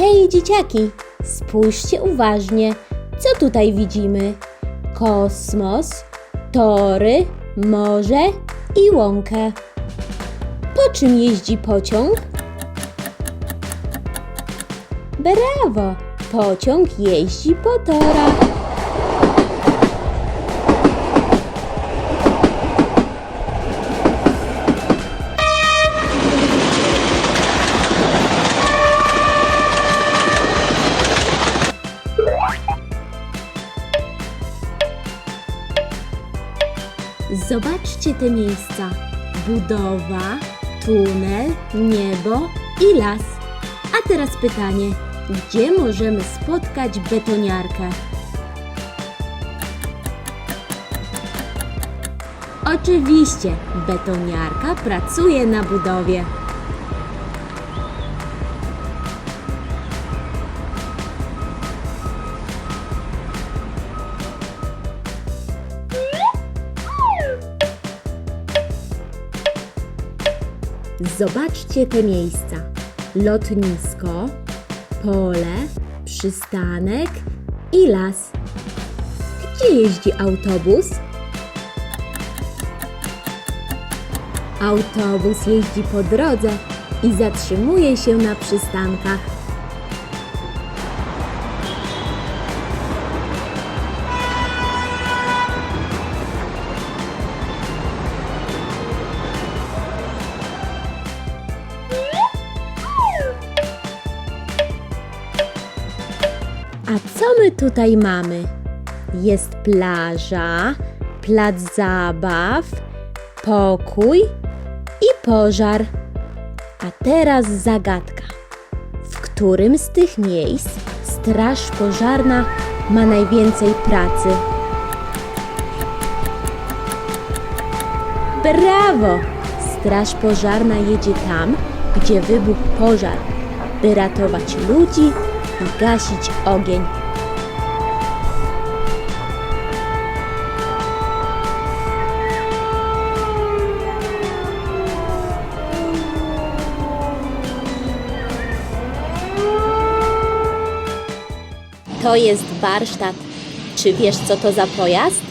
Hej, dzieciaki, spójrzcie uważnie, co tutaj widzimy? Kosmos, tory, morze i łąkę. Po czym jeździ pociąg? Brawo! Pociąg jeździ po torach. Zobaczcie te miejsca. Budowa, tunel, niebo i las. A teraz pytanie, gdzie możemy spotkać betoniarkę? Oczywiście, betoniarka pracuje na budowie. Zobaczcie te miejsca: lotnisko, pole, przystanek i las. Gdzie jeździ autobus? Autobus jeździ po drodze i zatrzymuje się na przystankach. A co my tutaj mamy? Jest plaża, plac zabaw, pokój i pożar. A teraz zagadka. W którym z tych miejsc straż pożarna ma najwięcej pracy? Brawo! Straż pożarna jedzie tam, gdzie wybuchł pożar, by ratować ludzi gasić ogień. To jest warsztat. Czy wiesz, co to za pojazd?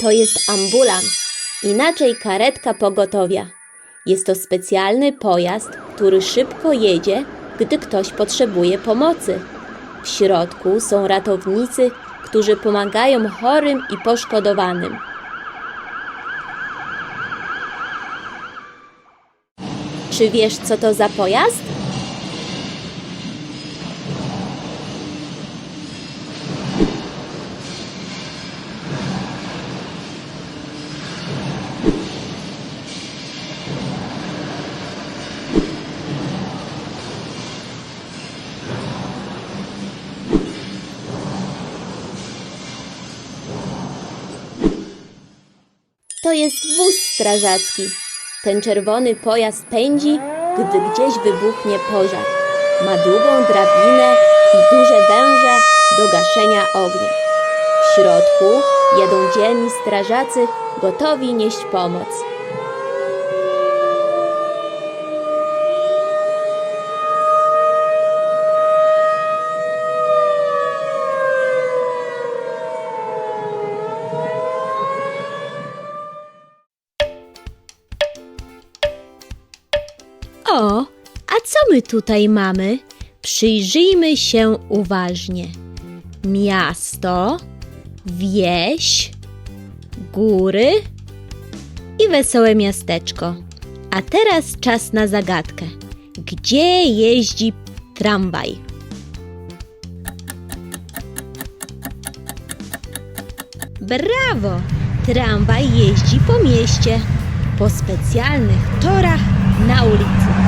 To jest ambulans, inaczej karetka pogotowia. Jest to specjalny pojazd, który szybko jedzie, gdy ktoś potrzebuje pomocy. W środku są ratownicy, którzy pomagają chorym i poszkodowanym. Czy wiesz, co to za pojazd? To jest wóz strażacki. Ten czerwony pojazd pędzi, gdy gdzieś wybuchnie pożar. Ma długą drabinę i duże węże do gaszenia ognia. W środku jedą dzielni strażacy gotowi nieść pomoc. My tutaj mamy? Przyjrzyjmy się uważnie. Miasto, wieś, góry i wesołe miasteczko. A teraz czas na zagadkę. Gdzie jeździ tramwaj? Brawo! Tramwaj jeździ po mieście, po specjalnych torach na ulicy.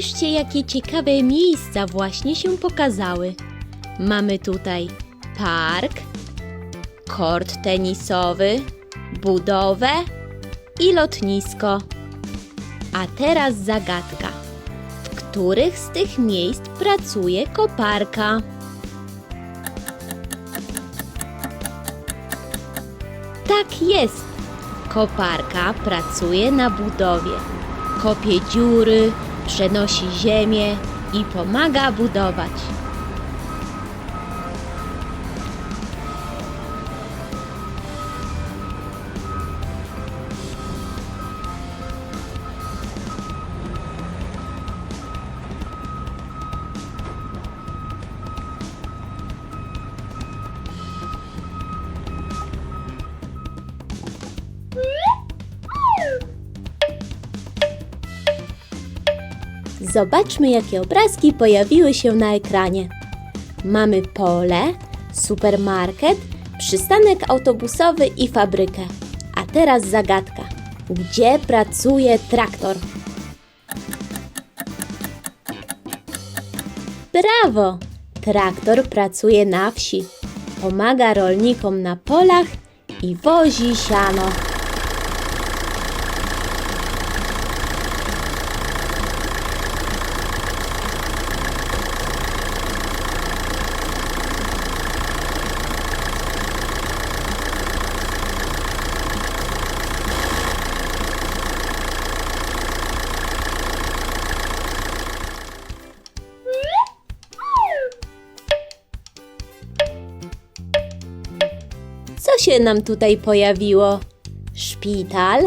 Spójrzcie, jakie ciekawe miejsca właśnie się pokazały. Mamy tutaj park, kort tenisowy, budowę i lotnisko. A teraz zagadka. W których z tych miejsc pracuje koparka? Tak jest. Koparka pracuje na budowie. Kopie dziury, przenosi ziemię i pomaga budować. Zobaczmy, jakie obrazki pojawiły się na ekranie. Mamy pole, supermarket, przystanek autobusowy i fabrykę. A teraz zagadka. Gdzie pracuje traktor? Brawo! Traktor pracuje na wsi. Pomaga rolnikom na polach i wozi siano. Się nam tutaj pojawiło? Szpital,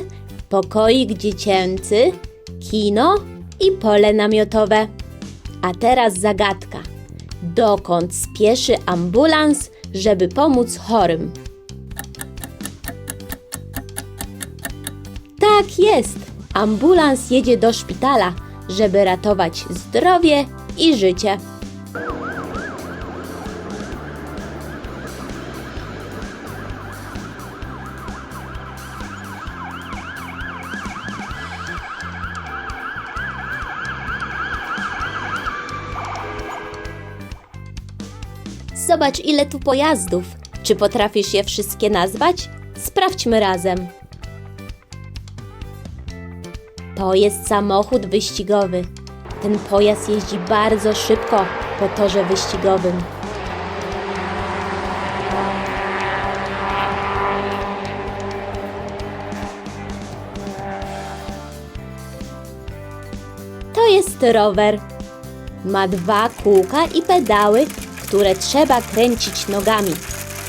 pokoik dziecięcy, kino i pole namiotowe. A teraz zagadka. Dokąd spieszy ambulans, żeby pomóc chorym? Tak jest. Ambulans jedzie do szpitala, żeby ratować zdrowie i życie. Zobacz, ile tu pojazdów. Czy potrafisz je wszystkie nazwać? Sprawdźmy razem. To jest samochód wyścigowy. Ten pojazd jeździ bardzo szybko po torze wyścigowym. To jest rower. Ma dwa kółka i pedały, które trzeba kręcić nogami.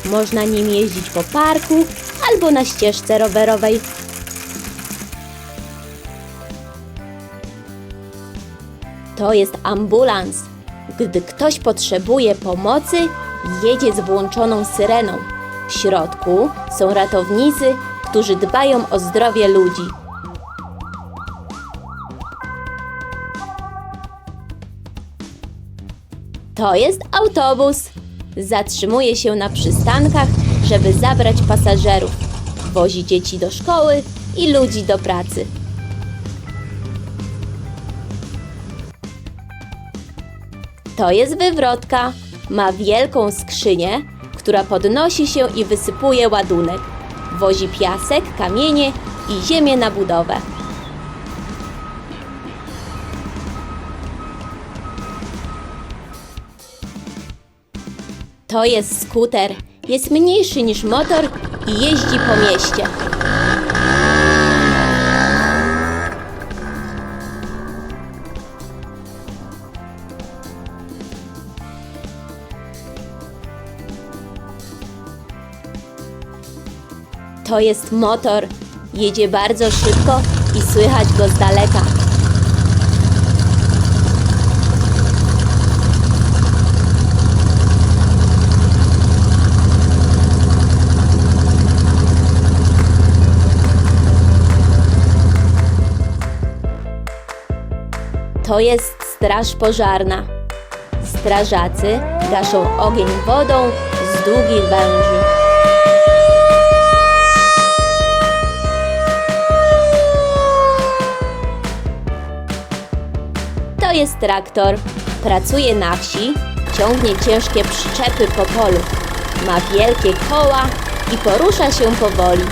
Można nim jeździć po parku albo na ścieżce rowerowej. To jest ambulans. Gdy ktoś potrzebuje pomocy, jedzie z włączoną syreną. W środku są ratownicy, którzy dbają o zdrowie ludzi. To jest autobus. Zatrzymuje się na przystankach, żeby zabrać pasażerów. Wozi dzieci do szkoły i ludzi do pracy. To jest wywrotka. Ma wielką skrzynię, która podnosi się i wysypuje ładunek. Wozi piasek, kamienie i ziemię na budowę. To jest skuter. Jest mniejszy niż motor i jeździ po mieście. To jest motor. Jedzie bardzo szybko i słychać go z daleka. To jest straż pożarna. Strażacy gaszą ogień wodą z długich węży. jest traktor. Pracuje na wsi, ciągnie ciężkie przyczepy po polu. Ma wielkie koła i porusza się powoli.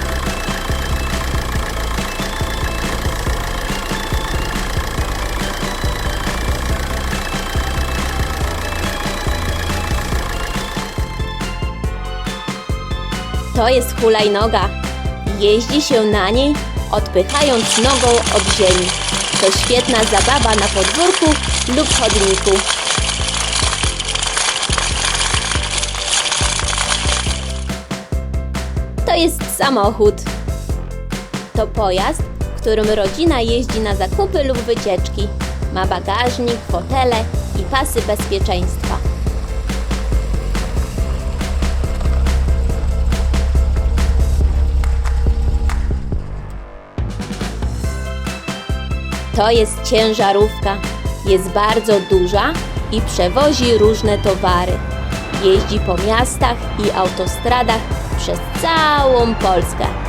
To jest hulajnoga. Jeździ się na niej, odpychając nogą od ziemi. To świetna zabawa na podwórku lub chodniku. To jest samochód. To pojazd, którym rodzina jeździ na zakupy lub wycieczki. Ma bagażnik, fotele i pasy bezpieczeństwa. To jest ciężarówka. Jest bardzo duża i przewozi różne towary. Jeździ po miastach i autostradach przez całą Polskę.